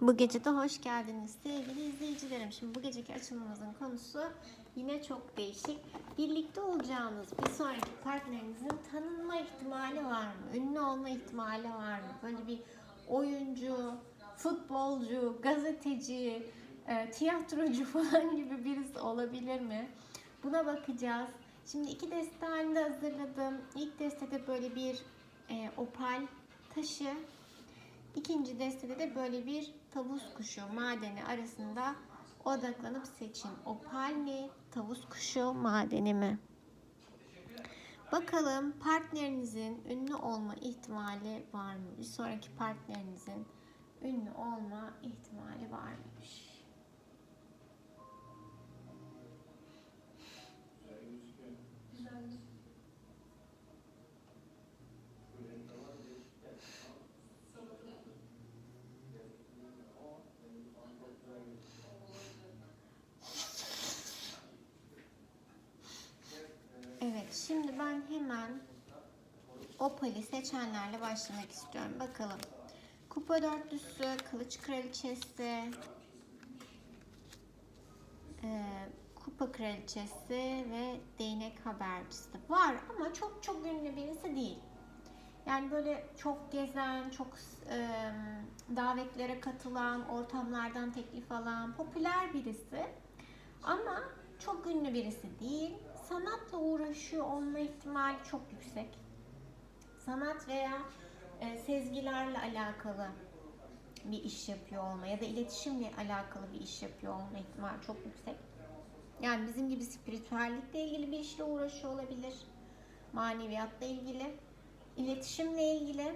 Bu gece de hoş geldiniz sevgili izleyicilerim. Şimdi bu geceki açılımımızın konusu yine çok değişik. Birlikte olacağınız bir sonraki partnerinizin tanınma ihtimali var mı? Ünlü olma ihtimali var mı? Böyle bir oyuncu, futbolcu, gazeteci, e, tiyatrocu falan gibi birisi olabilir mi? Buna bakacağız. Şimdi iki deste halinde hazırladım. İlk destede böyle bir e, opal taşı, İkinci destede de böyle bir tavus kuşu madeni arasında odaklanıp seçin. Opal mi, tavus kuşu madeni mi? Bakalım partnerinizin ünlü olma ihtimali var mı? Bir sonraki partnerinizin ünlü olma ihtimali var mıymış? Evet, şimdi ben hemen Opal'i seçenlerle başlamak istiyorum. Bakalım. Kupa dörtlüsü, kılıç kraliçesi, e, kupa kraliçesi ve değnek habercisi var ama çok çok ünlü birisi değil. Yani böyle çok gezen, çok e, davetlere katılan, ortamlardan teklif alan, popüler birisi. Ama çok ünlü birisi değil. Sanatla uğraşıyor olma ihtimali çok yüksek. Sanat veya e, sezgilerle alakalı bir iş yapıyor olma ya da iletişimle alakalı bir iş yapıyor olma ihtimali çok yüksek. Yani bizim gibi spiritüellikle ilgili bir işle uğraşıyor olabilir. Maneviyatla ilgili, iletişimle ilgili,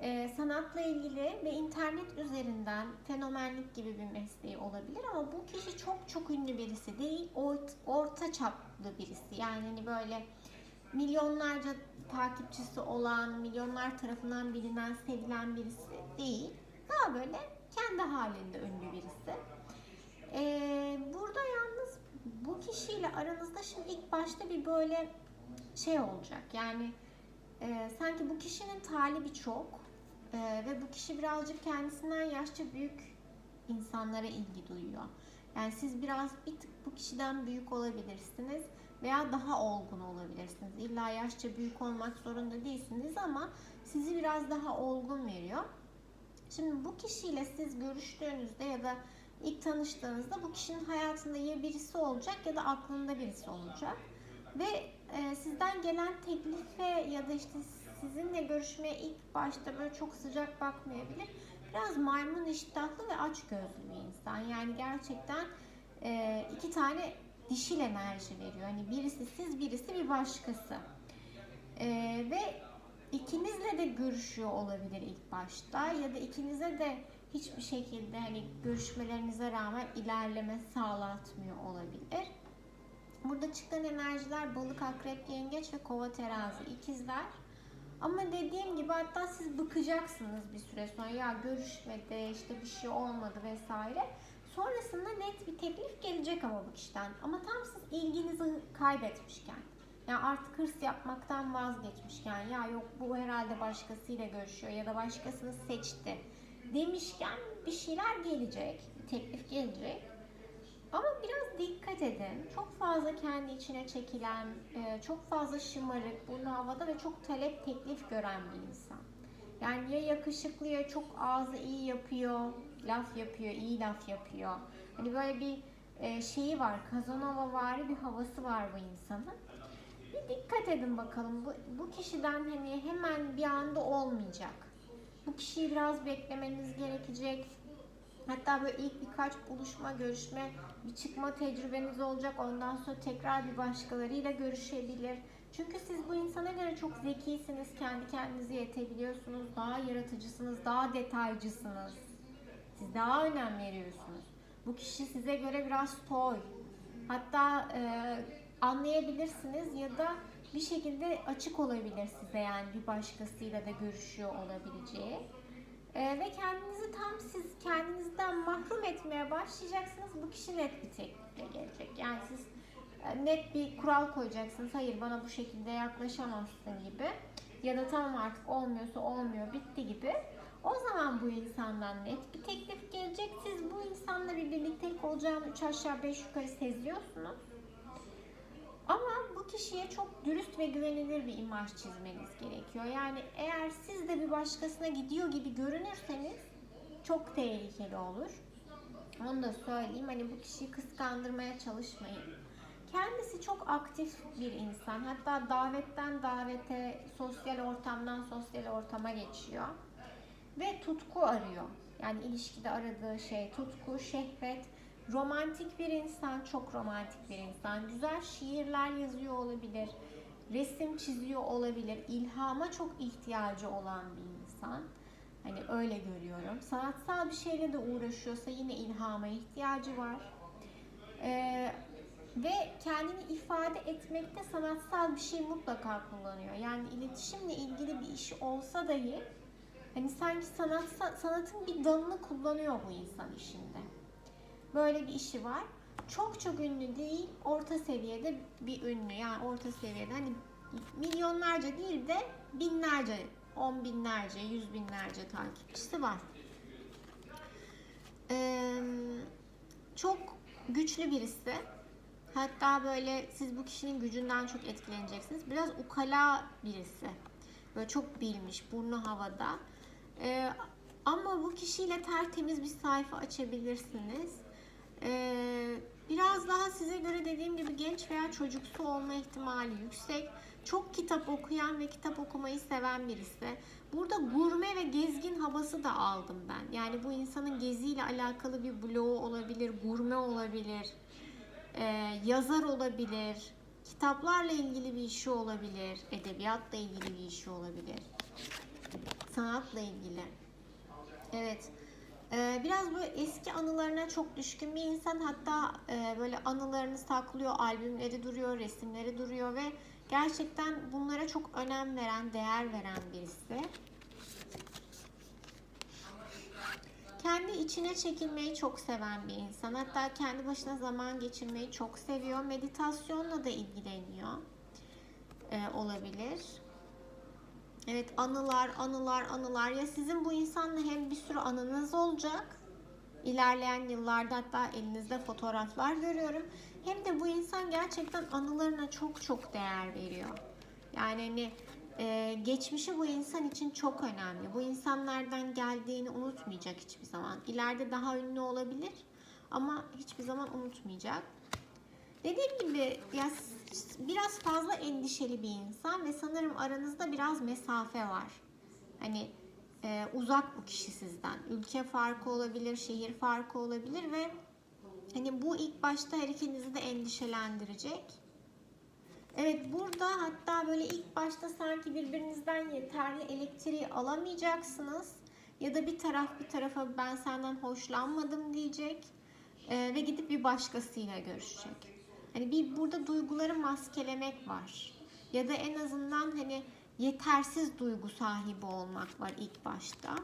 e, sanatla ilgili ve internet üzerinden fenomenlik gibi bir mesleği olabilir ama bu kişi çok çok ünlü birisi değil, orta, orta çaplı birisi. Yani hani böyle milyonlarca takipçisi olan, milyonlar tarafından bilinen, sevilen birisi değil. Daha böyle kendi halinde ünlü birisi. Ee, burada yalnız bu kişiyle aranızda şimdi ilk başta bir böyle şey olacak. Yani e, sanki bu kişinin talibi çok e, ve bu kişi birazcık kendisinden yaşça büyük insanlara ilgi duyuyor. Yani siz biraz bir tık bu kişiden büyük olabilirsiniz veya daha olgun olabilirsiniz. İlla yaşça büyük olmak zorunda değilsiniz ama sizi biraz daha olgun veriyor. Şimdi bu kişiyle siz görüştüğünüzde ya da ilk tanıştığınızda bu kişinin hayatında ya birisi olacak ya da aklında birisi olacak. Ve e, sizden gelen teklife ya da işte sizinle görüşmeye ilk başta böyle çok sıcak bakmayabilir. Biraz maymun iştahlı ve aç gözlü bir insan. Yani gerçekten e, iki tane dişil enerji veriyor. Hani birisi siz, birisi bir başkası. E, ve ikinizle de görüşüyor olabilir ilk başta ya da ikinize de hiçbir şekilde hani görüşmelerinize rağmen ilerleme sağlatmıyor olabilir. Burada çıkan enerjiler balık, akrep, yengeç ve kova terazi ikizler. Ama dediğim gibi hatta siz bıkacaksınız bir süre sonra ya görüşmedi işte bir şey olmadı vesaire. Sonrasında net bir teklif gelecek ama bu kişiden. Ama tam siz ilginizi kaybetmişken. Yani artık hırs yapmaktan vazgeçmişken ya yok bu herhalde başkasıyla görüşüyor ya da başkasını seçti demişken bir şeyler gelecek, bir teklif gelecek. Ama biraz dikkat edin. Çok fazla kendi içine çekilen, e, çok fazla şımarık, burnu havada ve çok talep teklif gören bir insan. Yani ya yakışıklı ya çok ağzı iyi yapıyor, laf yapıyor, iyi laf yapıyor. Hani böyle bir e, şeyi var, Kazanova vari bir havası var bu insanın. Bir dikkat edin bakalım. Bu, bu kişiden hani hemen bir anda olmayacak. Bu kişiyi biraz beklemeniz gerekecek. Hatta böyle ilk birkaç buluşma, görüşme, bir çıkma tecrübeniz olacak. Ondan sonra tekrar bir başkalarıyla görüşebilir. Çünkü siz bu insana göre çok zekisiniz, kendi kendinizi yetebiliyorsunuz, daha yaratıcısınız, daha detaycısınız. Siz daha önem veriyorsunuz. Bu kişi size göre biraz toy. Hatta e, anlayabilirsiniz ya da bir şekilde açık olabilir size yani bir başkasıyla da görüşüyor olabileceği. Ee, ve kendinizi tam siz kendinizden mahrum etmeye başlayacaksınız. Bu kişi net bir teklifle gelecek. Yani siz e, net bir kural koyacaksınız. Hayır bana bu şekilde yaklaşamazsın gibi. Ya da tamam artık olmuyorsa olmuyor bitti gibi. O zaman bu insandan net bir teklif gelecek. Siz bu insanla bir birliktelik olacağını 3 aşağı 5 yukarı seziyorsunuz. Bu kişiye çok dürüst ve güvenilir bir imaj çizmeniz gerekiyor. Yani eğer siz de bir başkasına gidiyor gibi görünürseniz çok tehlikeli olur. Onu da söyleyeyim. Hani bu kişiyi kıskandırmaya çalışmayın. Kendisi çok aktif bir insan. Hatta davetten davete, sosyal ortamdan sosyal ortama geçiyor. Ve tutku arıyor. Yani ilişkide aradığı şey tutku, şehvet, romantik bir insan, çok romantik bir insan. Güzel şiirler yazıyor olabilir, resim çiziyor olabilir. İlhama çok ihtiyacı olan bir insan. Hani öyle görüyorum. Sanatsal bir şeyle de uğraşıyorsa yine ilhama ihtiyacı var. Ee, ve kendini ifade etmekte sanatsal bir şey mutlaka kullanıyor. Yani iletişimle ilgili bir işi olsa dahi hani sanki sanat sanatın bir dalını kullanıyor bu insan işinde. Böyle bir işi var. Çok çok ünlü değil, orta seviyede bir ünlü. Yani orta seviyede hani milyonlarca değil de binlerce, on binlerce, yüz binlerce takipçisi var. Ee, çok güçlü birisi. Hatta böyle siz bu kişinin gücünden çok etkileneceksiniz. Biraz ukala birisi. Böyle çok bilmiş, burnu havada. Ee, ama bu kişiyle tertemiz bir sayfa açabilirsiniz. Ee, biraz daha size göre dediğim gibi genç veya çocuksu olma ihtimali yüksek. Çok kitap okuyan ve kitap okumayı seven birisi. Burada gurme ve gezgin havası da aldım ben. Yani bu insanın geziyle alakalı bir bloğu olabilir, gurme olabilir, ee, yazar olabilir, kitaplarla ilgili bir işi olabilir, edebiyatla ilgili bir işi olabilir, sanatla ilgili. Evet. Ee, biraz böyle eski anılarına çok düşkün bir insan. Hatta e, böyle anılarını saklıyor, albümleri duruyor, resimleri duruyor ve gerçekten bunlara çok önem veren, değer veren birisi. Kendi içine çekilmeyi çok seven bir insan. Hatta kendi başına zaman geçirmeyi çok seviyor. Meditasyonla da ilgileniyor. Ee, olabilir. Evet anılar, anılar, anılar. Ya sizin bu insanla hem bir sürü anınız olacak. İlerleyen yıllarda hatta elinizde fotoğraflar görüyorum. Hem de bu insan gerçekten anılarına çok çok değer veriyor. Yani hani e, geçmişi bu insan için çok önemli. Bu insanlardan geldiğini unutmayacak hiçbir zaman. İleride daha ünlü olabilir ama hiçbir zaman unutmayacak. Dediğim gibi ya biraz fazla endişeli bir insan ve sanırım aranızda biraz mesafe var. Hani e, uzak bu kişi sizden. Ülke farkı olabilir, şehir farkı olabilir ve hani bu ilk başta her ikinizi de endişelendirecek. Evet burada hatta böyle ilk başta sanki birbirinizden yeterli elektriği alamayacaksınız. Ya da bir taraf bir tarafa ben senden hoşlanmadım diyecek. E, ve gidip bir başkasıyla görüşecek. Hani bir burada duyguları maskelemek var. Ya da en azından hani yetersiz duygu sahibi olmak var ilk başta.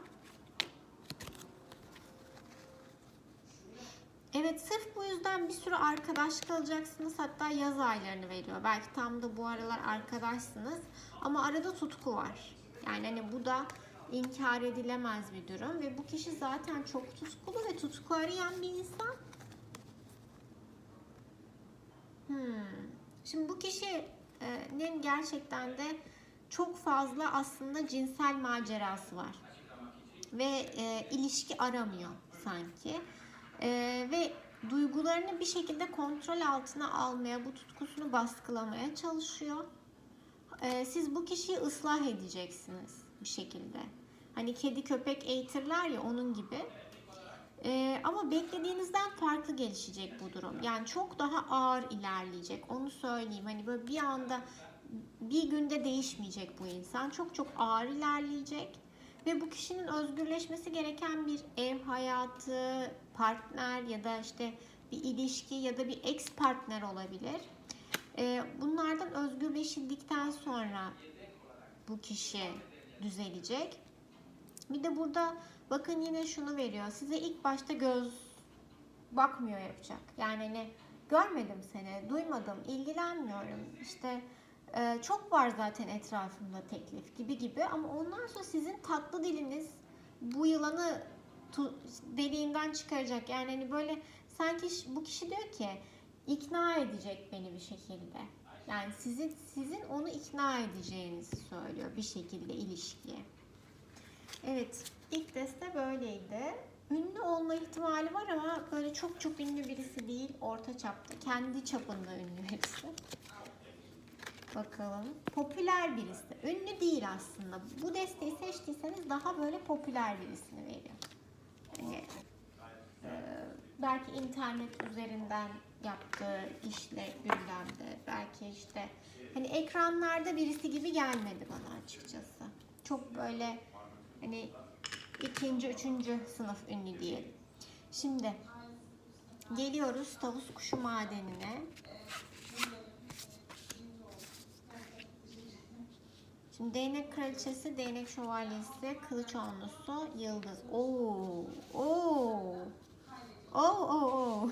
Evet sırf bu yüzden bir sürü arkadaş kalacaksınız. Hatta yaz aylarını veriyor. Belki tam da bu aralar arkadaşsınız. Ama arada tutku var. Yani hani bu da inkar edilemez bir durum. Ve bu kişi zaten çok tutkulu ve tutku arayan bir insan. Hmm. Şimdi bu kişinin gerçekten de çok fazla aslında cinsel macerası var. Ve e, ilişki aramıyor sanki. E, ve duygularını bir şekilde kontrol altına almaya, bu tutkusunu baskılamaya çalışıyor. E, siz bu kişiyi ıslah edeceksiniz bir şekilde. Hani kedi köpek eğitirler ya onun gibi. Ee, ama beklediğinizden farklı gelişecek bu durum. Yani çok daha ağır ilerleyecek. Onu söyleyeyim. Hani böyle bir anda bir günde değişmeyecek bu insan. Çok çok ağır ilerleyecek. Ve bu kişinin özgürleşmesi gereken bir ev hayatı, partner ya da işte bir ilişki ya da bir ex partner olabilir. Ee, bunlardan özgürleşildikten sonra bu kişi düzelecek. Bir de burada bakın yine şunu veriyor. Size ilk başta göz bakmıyor yapacak. Yani hani görmedim seni, duymadım, ilgilenmiyorum. İşte e, çok var zaten etrafımda teklif gibi gibi ama ondan sonra sizin tatlı diliniz bu yılanı deliğinden çıkaracak. Yani hani böyle sanki bu kişi diyor ki ikna edecek beni bir şekilde. Yani sizin sizin onu ikna edeceğinizi söylüyor bir şekilde ilişkiye. Evet, ilk deste böyleydi. Ünlü olma ihtimali var ama böyle çok çok ünlü birisi değil, orta çapta, kendi çapında ünlü birisi. Bakalım. Popüler birisi. Ünlü değil aslında. Bu desteği seçtiyseniz daha böyle popüler birisini veriyor. Hani e, belki internet üzerinden yaptığı işle gündemde. Belki işte hani ekranlarda birisi gibi gelmedi bana açıkçası. Çok böyle hani ikinci, üçüncü sınıf ünlü diyelim. Şimdi geliyoruz tavus kuşu madenine. Şimdi değnek kraliçesi, değnek şövalyesi, kılıç onlusu, yıldız. Oo, oo. Oo, oo,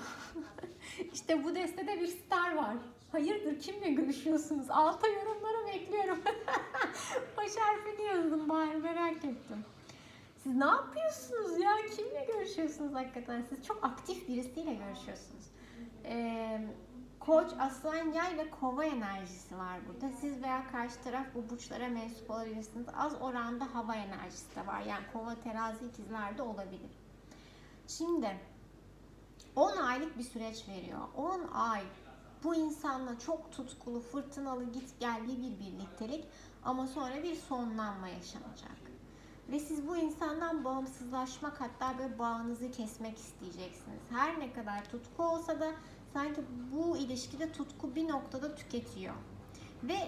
işte bu destede bir star var. Hayırdır kimle görüşüyorsunuz? Alta yorumlara bekliyorum. Baş harfini yazın bari merak ettim. Siz ne yapıyorsunuz ya? Kimle görüşüyorsunuz hakikaten? Siz çok aktif birisiyle görüşüyorsunuz. Ee, Koç, aslan, yay ve kova enerjisi var burada. Siz veya karşı taraf bu burçlara mensup olabilirsiniz. Az oranda hava enerjisi de var. Yani kova, terazi, ikizler de olabilir. Şimdi 10 aylık bir süreç veriyor. 10 ay bu insanla çok tutkulu, fırtınalı, git gelli bir birliktelik ama sonra bir sonlanma yaşanacak. Ve siz bu insandan bağımsızlaşmak hatta böyle bağınızı kesmek isteyeceksiniz. Her ne kadar tutku olsa da sanki bu ilişkide tutku bir noktada tüketiyor. Ve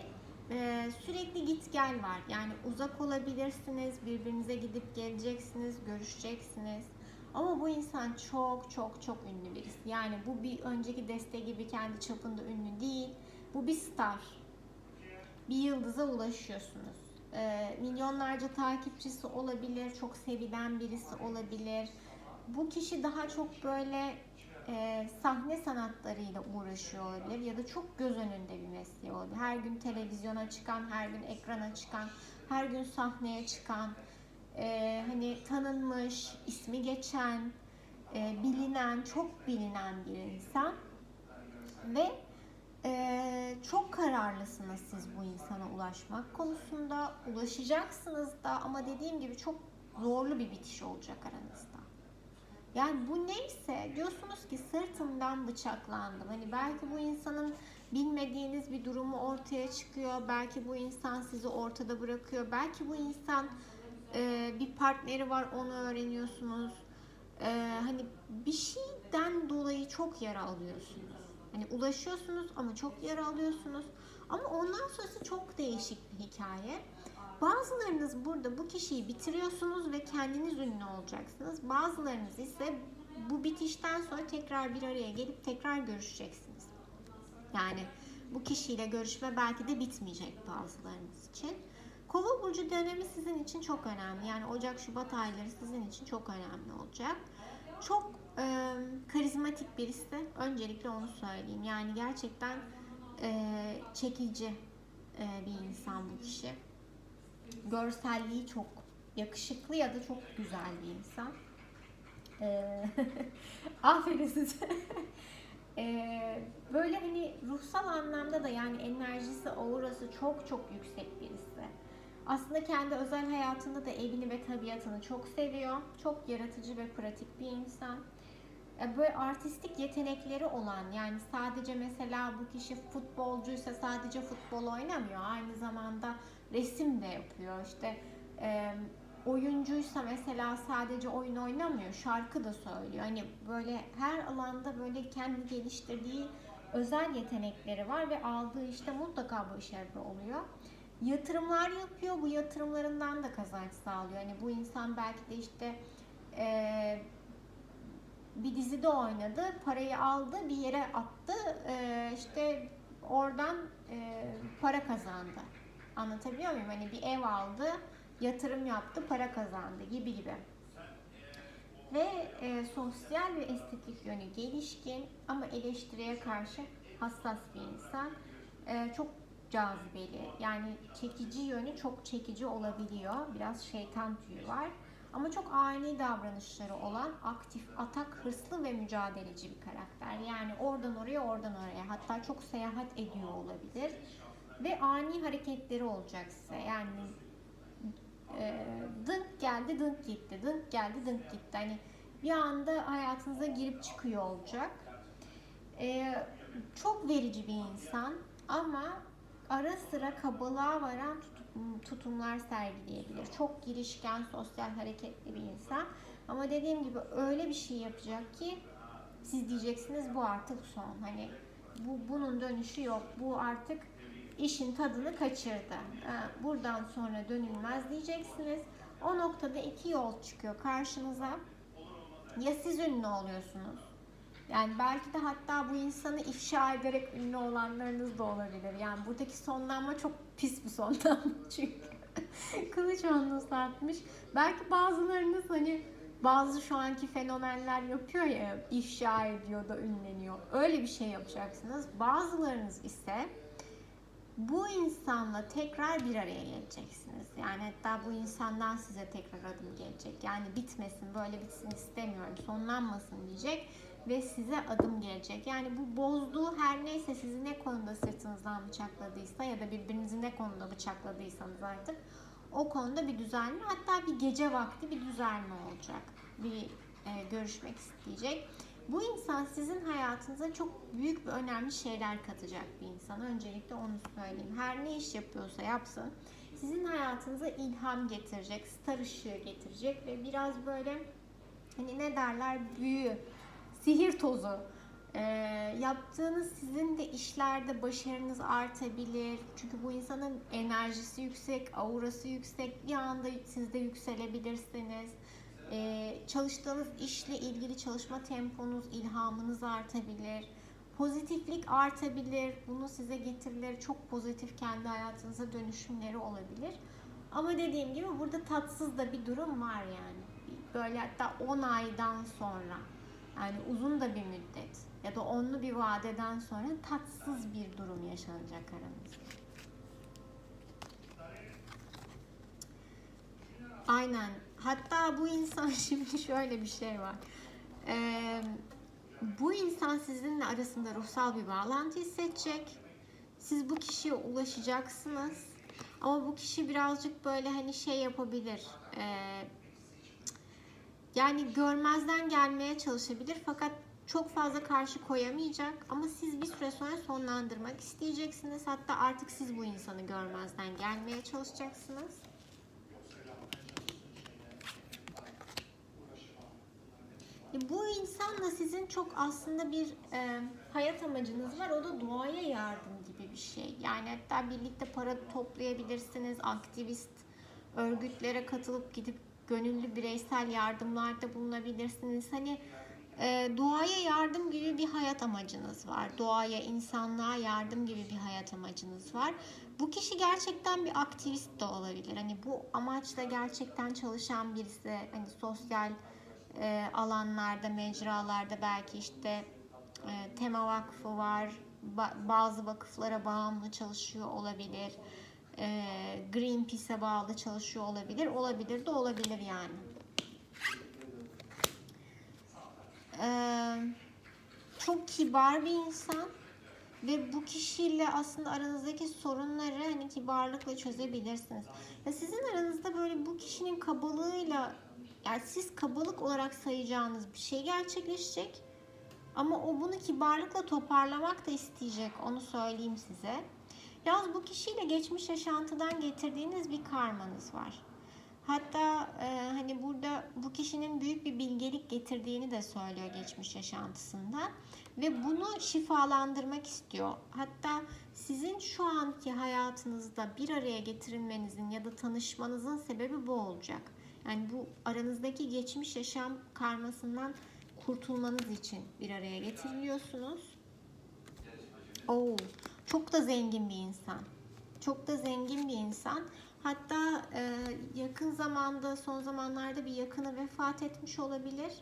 e, sürekli git gel var. Yani uzak olabilirsiniz, birbirinize gidip geleceksiniz, görüşeceksiniz. Ama bu insan çok çok çok ünlü birisi. Yani bu bir önceki deste gibi kendi çapında ünlü değil. Bu bir star. Bir yıldıza ulaşıyorsunuz. Ee, milyonlarca takipçisi olabilir, çok sevilen birisi olabilir. Bu kişi daha çok böyle e, sahne sanatlarıyla uğraşıyor olabilir ya da çok göz önünde bir mesleği olabilir. Her gün televizyona çıkan, her gün ekrana çıkan, her gün sahneye çıkan, e, hani tanınmış, ismi geçen, e, bilinen, çok bilinen bir insan ve e, çok kararlısınız siz bu insana ulaşmak konusunda. Ulaşacaksınız da ama dediğim gibi çok zorlu bir bitiş olacak aranızda. Yani bu neyse diyorsunuz ki sırtımdan bıçaklandım. Hani belki bu insanın bilmediğiniz bir durumu ortaya çıkıyor. Belki bu insan sizi ortada bırakıyor. Belki bu insan e, bir partneri var onu öğreniyorsunuz. E, hani bir şeyden dolayı çok yara alıyorsunuz. Hani ulaşıyorsunuz ama çok yara alıyorsunuz. Ama ondan sonrası çok değişik bir hikaye. Bazılarınız burada bu kişiyi bitiriyorsunuz ve kendiniz ünlü olacaksınız. Bazılarınız ise bu bitişten sonra tekrar bir araya gelip tekrar görüşeceksiniz. Yani bu kişiyle görüşme belki de bitmeyecek bazılarınız için. Kova burcu dönemi sizin için çok önemli. Yani Ocak Şubat ayları sizin için çok önemli olacak. Çok e, karizmatik birisi. Öncelikle onu söyleyeyim. Yani gerçekten e, çekici e, bir insan bu kişi. Görselliği çok yakışıklı ya da çok güzel bir insan. E, aferin size. e, böyle hani ruhsal anlamda da yani enerjisi, aurası çok çok yüksek birisi. Aslında kendi özel hayatında da evini ve tabiatını çok seviyor. Çok yaratıcı ve pratik bir insan. E, Böyle artistik yetenekleri olan yani sadece mesela bu kişi futbolcuysa sadece futbol oynamıyor. Aynı zamanda resim de yapıyor. İşte oyuncuysa mesela sadece oyun oynamıyor. Şarkı da söylüyor. Hani böyle her alanda böyle kendi geliştirdiği özel yetenekleri var ve aldığı işte mutlaka başarılı oluyor yatırımlar yapıyor. Bu yatırımlarından da kazanç sağlıyor. Hani bu insan belki de işte e, bir dizide oynadı, parayı aldı, bir yere attı, e, işte oradan e, para kazandı. Anlatabiliyor muyum? Hani bir ev aldı, yatırım yaptı, para kazandı gibi gibi. Ve e, sosyal ve estetik yönü gelişkin ama eleştiriye karşı hassas bir insan. E, çok cazibeli. Yani çekici yönü çok çekici olabiliyor. Biraz şeytan tüyü var. Ama çok ani davranışları olan aktif, atak, hırslı ve mücadeleci bir karakter. Yani oradan oraya, oradan oraya. Hatta çok seyahat ediyor olabilir. Ve ani hareketleri olacak size. Yani e, dınk geldi, dınk gitti, dınk geldi, dınk gitti. Hani bir anda hayatınıza girip çıkıyor olacak. E, çok verici bir insan ama ara sıra kabalığa varan tutum- tutumlar sergileyebilir. Çok girişken, sosyal, hareketli bir insan. Ama dediğim gibi öyle bir şey yapacak ki siz diyeceksiniz bu artık son. Hani bu bunun dönüşü yok. Bu artık işin tadını kaçırdı. Buradan sonra dönülmez diyeceksiniz. O noktada iki yol çıkıyor karşınıza. Ya siz ünlü oluyorsunuz. Yani belki de hatta bu insanı ifşa ederek ünlü olanlarınız da olabilir. Yani buradaki sonlanma çok pis bir sonlanma çünkü. Kılıç onu satmış. Belki bazılarınız hani bazı şu anki fenomenler yapıyor ya ifşa ediyor da ünleniyor. Öyle bir şey yapacaksınız. Bazılarınız ise bu insanla tekrar bir araya geleceksiniz. Yani hatta bu insandan size tekrar adım gelecek. Yani bitmesin, böyle bitsin istemiyorum, sonlanmasın diyecek ve size adım gelecek. Yani bu bozduğu her neyse sizi ne konuda sırtınızdan bıçakladıysa ya da birbirinizi ne konuda bıçakladıysanız artık o konuda bir düzelme hatta bir gece vakti bir düzelme olacak. Bir e, görüşmek isteyecek. Bu insan sizin hayatınıza çok büyük ve önemli şeyler katacak bir insan. Öncelikle onu söyleyeyim. Her ne iş yapıyorsa yapsın. Sizin hayatınıza ilham getirecek, star ışığı getirecek ve biraz böyle hani ne derler büyü, sihir tozu. Ee, yaptığınız sizin de işlerde başarınız artabilir. Çünkü bu insanın enerjisi yüksek, aurası yüksek. Bir anda siz de yükselebilirsiniz. Ee, çalıştığınız işle ilgili çalışma temponuz, ilhamınız artabilir. Pozitiflik artabilir. Bunu size getirileri çok pozitif kendi hayatınıza dönüşümleri olabilir. Ama dediğim gibi burada tatsız da bir durum var yani. Böyle hatta 10 aydan sonra yani uzun da bir müddet ya da onlu bir vadeden sonra tatsız bir durum yaşanacak aranızda. Aynen. Hatta bu insan şimdi şöyle bir şey var. Ee, bu insan sizinle arasında ruhsal bir bağlantı hissedecek. Siz bu kişiye ulaşacaksınız. Ama bu kişi birazcık böyle hani şey yapabilir. Ee, yani görmezden gelmeye çalışabilir fakat çok fazla karşı koyamayacak ama siz bir süre sonra sonlandırmak isteyeceksiniz. Hatta artık siz bu insanı görmezden gelmeye çalışacaksınız. E, Bu insanla sizin çok aslında bir e, hayat amacınız var. O da doğaya yardım gibi bir şey. Yani hatta birlikte para toplayabilirsiniz. Aktivist örgütlere katılıp gidip gönüllü bireysel yardımlarda bulunabilirsiniz. Hani e, doğaya yardım gibi bir hayat amacınız var. Doğaya, insanlığa yardım gibi bir hayat amacınız var. Bu kişi gerçekten bir aktivist de olabilir. Hani bu amaçla gerçekten çalışan birisi. Hani sosyal e, alanlarda, mecralarda belki işte e, Tema Vakfı var. Ba- bazı vakıflara bağımlı çalışıyor olabilir. E, Greenpeace'e bağlı çalışıyor olabilir. Olabilir de olabilir yani. E, çok kibar bir insan ve bu kişiyle aslında aranızdaki sorunları hani kibarlıkla çözebilirsiniz. Ya sizin aranızda böyle bu kişinin kabalığıyla yani siz kabalık olarak sayacağınız bir şey gerçekleşecek. Ama o bunu kibarlıkla toparlamak da isteyecek. Onu söyleyeyim size. Yalnız bu kişiyle geçmiş yaşantıdan getirdiğiniz bir karmanız var. Hatta e, hani burada bu kişinin büyük bir bilgelik getirdiğini de söylüyor geçmiş yaşantısında ve bunu şifalandırmak istiyor. Hatta sizin şu anki hayatınızda bir araya getirilmenizin ya da tanışmanızın sebebi bu olacak. Yani bu aranızdaki geçmiş yaşam karmasından kurtulmanız için bir araya getiriliyorsunuz. Oo, çok da zengin bir insan. Çok da zengin bir insan. Hatta e, yakın zamanda, son zamanlarda bir yakını vefat etmiş olabilir.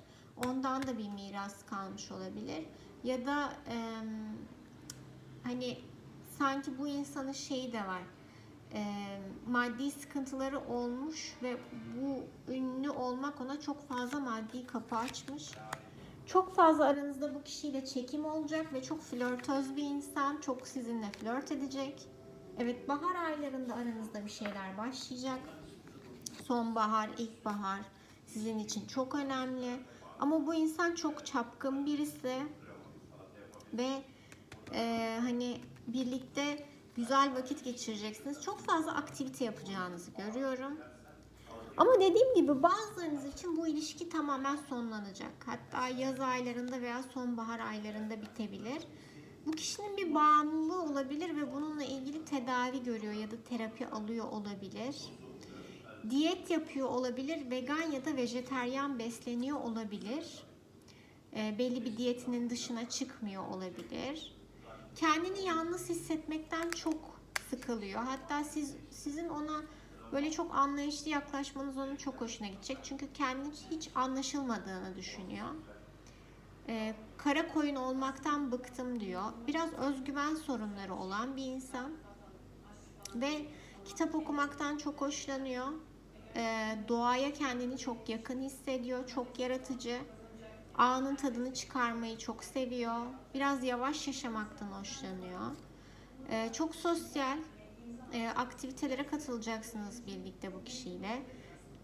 Ondan da bir miras kalmış olabilir. Ya da e, hani sanki bu insanın şeyi de var. e, maddi sıkıntıları olmuş ve bu ünlü olmak ona çok fazla maddi kapı açmış. Çok fazla aranızda bu kişiyle çekim olacak ve çok flörtöz bir insan. Çok sizinle flört edecek. Evet bahar aylarında aranızda bir şeyler başlayacak. Sonbahar, ilkbahar sizin için çok önemli. Ama bu insan çok çapkın birisi ve e, hani birlikte güzel vakit geçireceksiniz. Çok fazla aktivite yapacağınızı görüyorum. Ama dediğim gibi bazılarınız için bu ilişki tamamen sonlanacak. Hatta yaz aylarında veya sonbahar aylarında bitebilir. Bu kişinin bir bağımlılığı olabilir ve bununla ilgili tedavi görüyor ya da terapi alıyor olabilir. Diyet yapıyor olabilir, vegan ya da vejeteryan besleniyor olabilir. E, belli bir diyetinin dışına çıkmıyor olabilir. Kendini yalnız hissetmekten çok sıkılıyor. Hatta siz sizin ona böyle çok anlayışlı yaklaşmanız onun çok hoşuna gidecek. Çünkü kendini hiç anlaşılmadığını düşünüyor. Ee, kara koyun olmaktan bıktım diyor. Biraz özgüven sorunları olan bir insan. Ve kitap okumaktan çok hoşlanıyor. Ee, doğaya kendini çok yakın hissediyor. Çok yaratıcı. Anın tadını çıkarmayı çok seviyor. Biraz yavaş yaşamaktan hoşlanıyor. Ee, çok sosyal e, aktivitelere katılacaksınız birlikte bu kişiyle.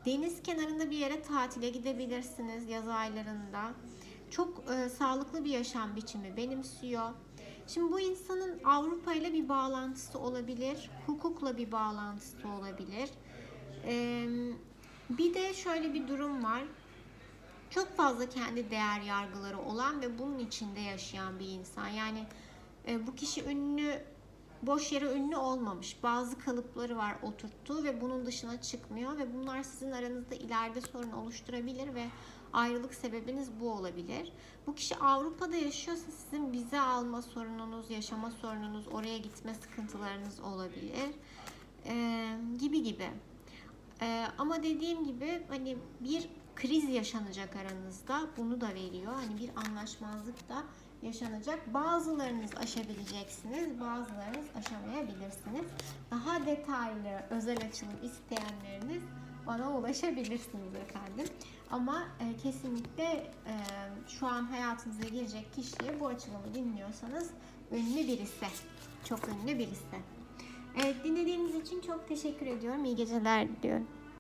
Deniz kenarında bir yere tatile gidebilirsiniz yaz aylarında. Çok e, sağlıklı bir yaşam biçimi benimsiyor. Şimdi bu insanın Avrupa ile bir bağlantısı olabilir, hukukla bir bağlantısı olabilir. E, bir de şöyle bir durum var. Çok fazla kendi değer yargıları olan ve bunun içinde yaşayan bir insan. Yani e, bu kişi ünlü boş yere ünlü olmamış. Bazı kalıpları var oturttuğu ve bunun dışına çıkmıyor ve bunlar sizin aranızda ileride sorun oluşturabilir ve ayrılık sebebiniz bu olabilir. Bu kişi Avrupa'da yaşıyorsa sizin vize alma sorununuz, yaşama sorununuz, oraya gitme sıkıntılarınız olabilir. Ee, gibi gibi. Ee, ama dediğim gibi hani bir kriz yaşanacak aranızda. Bunu da veriyor. Hani bir anlaşmazlık da yaşanacak. Bazılarınız aşabileceksiniz, bazılarınız aşamayabilirsiniz. Daha detaylı özel açılım isteyenleriniz bana ulaşabilirsiniz efendim. Ama e, kesinlikle e, şu an hayatınıza girecek kişiye bu açılımı dinliyorsanız ünlü birisi. Çok ünlü birisi. Evet dinlediğiniz için çok teşekkür ediyorum. İyi geceler diliyorum.